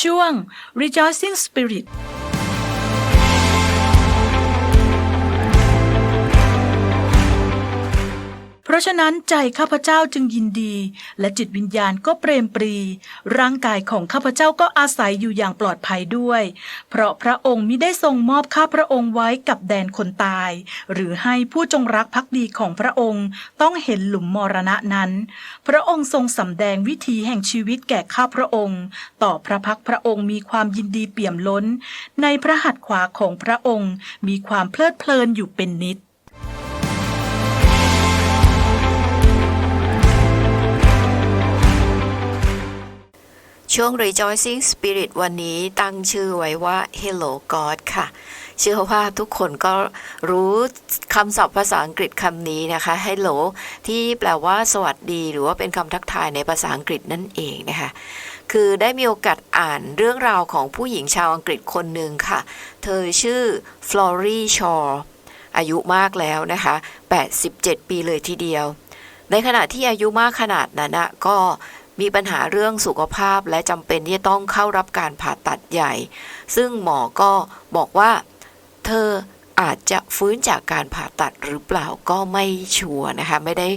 ช่วง Rejoicing Spirit ราะฉะนั้นใจข้าพเจ้าจึงยินดี และจิตวิญญาณก็เปรมปรี ร่างกายของข้าพเจ้าก็อาศัยอยู่อย่างปลอดภัยด้วย เพราะพระองค์มิได้ทรงมอบข้าพระองค์ไว้กับแดนคนตาย หรือให้ผู้จงรักภักดีของพระองค์ต้องเห็นหลุมมรณะนั้น พระองค์ทรงสำแดงวิธีแห่งชีวิตแก่ข้าพระองค์ ต่อพระพักพระองค์มีความยินดีเปี่ยมล้น ในพระหัตถ์ขวาของพระองค์มีความเพลิดเพลินอยู่เป็นนิด ช่วง Rejoicing Spirit วันนี้ตั้งชื่อไว้ว่า Hello God ค่ะ เชื่อว่าทุกคนก็รู้คำศัพท์ภาษาอังกฤษคำนี้นะคะ Hello ที่แปลว่าสวัสดี หรือว่าเป็นคำทักทายในภาษาอังกฤษนั่นเองนะคะคือได้มีโอกาสอ่านเรื่องราวของผู้หญิงชาวอังกฤษคนหนึ่งค่ะ เธอชื่อ Flory Shaw อายุมากแล้วนะคะ 87 ปีเลยทีเดียว ในขณะที่อายุมากขนาดนั้นนะก็ มีปัญหาเรื่องสุขภาพและจำเป็นที่จะต้องเข้ารับการผ่าตัดใหญ่ ซึ่งหมอก็บอกว่าเธออาจจะฟื้นจากการผ่าตัดหรือเปล่าก็ไม่ชัวร์นะคะไม่ได้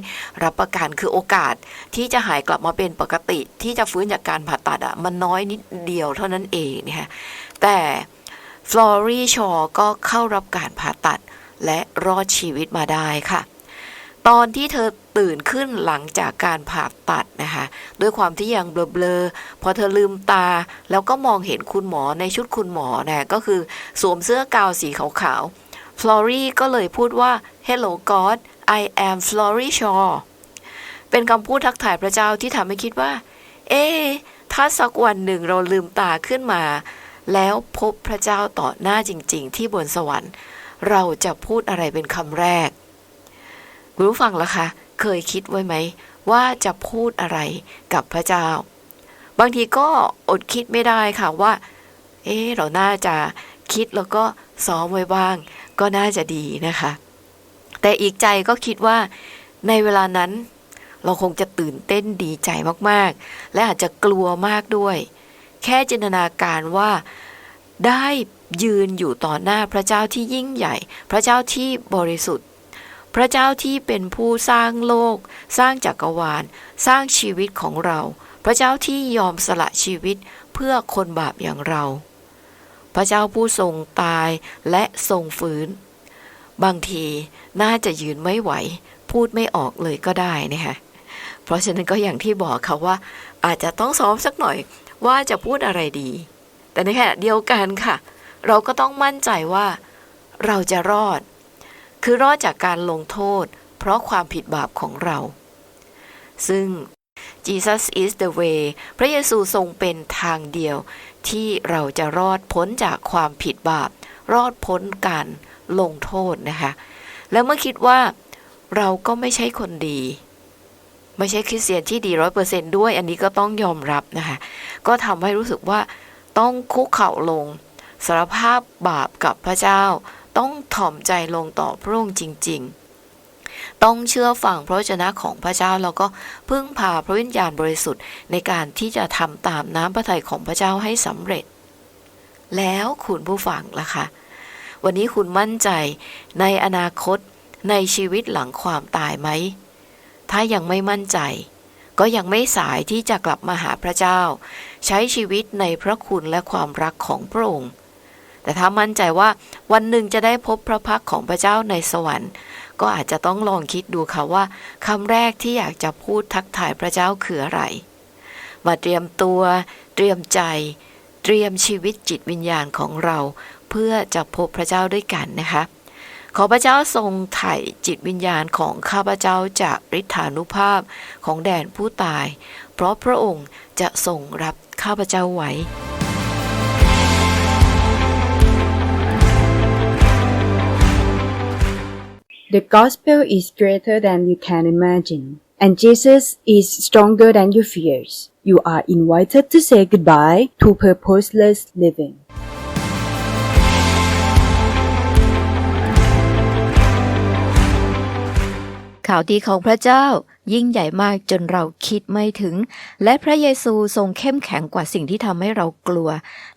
รับประกันคือโอกาสที่จะหายกลับมาเป็นปกติ ที่จะฟื้นจากการผ่าตัดอะมันน้อยนิดเดียวเท่านั้นเองนะคะแต่ฟลอรีชอก็เข้ารับการผ่าตัดและรอดชีวิตมาได้ค่ะ ตอนที่เธอตื่นขึ้นหลังจากการผ่าตัดนะคะ ด้วยความที่ยังเบลอๆพอเธอลืมตา แล้วก็มองเห็นคุณหมอในชุดคุณหมอนะก็คือสวมเสื้อกาวสีขาวๆฟลอรี่ก็เลยพูดว่า Hello God I am Flory Shaw เป็นคำพูดทักทายพระเจ้าที่ทำให้คิดว่า เอ๊ถ้าสักวันหนึ่งเราลืมตาขึ้นมา แล้วพบพระเจ้าต่อหน้าจริง ๆ ที่บนสวรรค์ เราจะพูดอะไรเป็นคำแรก คุณผู้ฟังล่ะคะ เคยคิดไว้ไหม ว่าจะพูดอะไรกับพระเจ้า บางทีก็อดคิดไม่ได้ค่ะว่า เอ๊เราน่าจะคิดแล้วก็ซ้อมไว้บ้าง ก็น่าจะดีนะคะ แต่อีกใจก็คิดว่าในเวลานั้น เราคงจะตื่นเต้นดีใจมากๆ และอาจจะกลัวมากด้วย แค่จินตนาการว่าได้ยืนอยู่ต่อหน้าพระเจ้าที่ยิ่งใหญ่ พระเจ้าที่บริสุทธิ์ พระเจ้าที่เป็นผู้สร้างโลก สร้างจักรวาล สร้างชีวิตของเรา พระเจ้าที่ยอมสละชีวิตเพื่อคนบาปอย่างเรา พระเจ้าผู้ทรงตายและทรงฟื้น บางทีน่าจะยืนไม่ไหว พูดไม่ออกเลยก็ได้นะคะเพราะฉะนั้นก็อย่างที่บอกค่ะว่า อาจจะต้องซ้อมสักหน่อยว่าจะพูดอะไรดี แต่ในขณะเดียวกันค่ะ เราก็ต้องมั่นใจว่าเราจะรอด คือรอดจากการลงโทษ เพราะความผิดบาปของเรา ซึ่ง Jesus is the way พระเยซูทรงเป็นทางเดียว ที่เราจะรอดพ้นจากความผิดบาป รอดพ้นการลงโทษนะคะ แล้วเมื่อคิดว่าเราก็ไม่ใช่คนดี ไม่ใช่คริสเตียนที่ดีร้อยเปอร์เซนด้วย อันนี้ก็ต้องยอมรับนะคะ ก็ทำให้รู้สึกว่าต้องคุกเข่าลงสารภาพบาปกับพระเจ้า ต้องถ่อมใจลงต่อพระองค์จริง ๆ ต้องเชื่อฟังพระวจนะของพระเจ้าแล้วก็พึ่งพาพระวิญญาณบริสุทธิ์ในการที่จะทำตามน้ำพระทัยของพระเจ้าให้สำเร็จ แล้วคุณผู้ฟังล่ะคะวันนี้คุณมั่นใจในอนาคตในชีวิตหลังความตายไหม ถ้ายังไม่มั่นใจ ก็ยังไม่สายที่จะกลับมาหาพระเจ้า ใช้ชีวิตในพระคุณและความรักของพระองค์ แต่ถ้ามั่นใจว่าวันหนึ่งจะได้พบพระพักของพระเจ้าในสวรรค์ ก็อาจจะต้องลองคิดดูค่ะว่าคำแรกที่อยากจะพูดทักทายพระเจ้าคืออะไรมาเตรียมตัว เตรียมใจ เตรียมชีวิตจิตวิญญาณของเรา เพื่อจะพบพระเจ้าด้วยกันนะคะ ขอพระเจ้าทรงไถ่จิตวิญญาณของข้าพระเจ้าจากฤทธานุภาพของแดนผู้ตาย เพราะพระองค์จะทรงรับข้าพระเจ้าไว้ The gospel is greater than you can imagine, and Jesus is stronger than your fears. You are invited to say goodbye to purposeless living. ค ข่าวดีของพระเจ้า ยิ่งใหญ่มากจนเราคิดไม่ถึง และพระเยซูทรงเข้มแข็งกว่าสิ่งที่ทำให้เรากลัว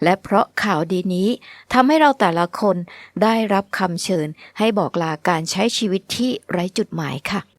และเพราะข่าวดีนี้ทำให้เราแต่ละคนได้รับคำเชิญ ให้บอกลาการใช้ชีวิตที่ไร้จุดหมายค่ะ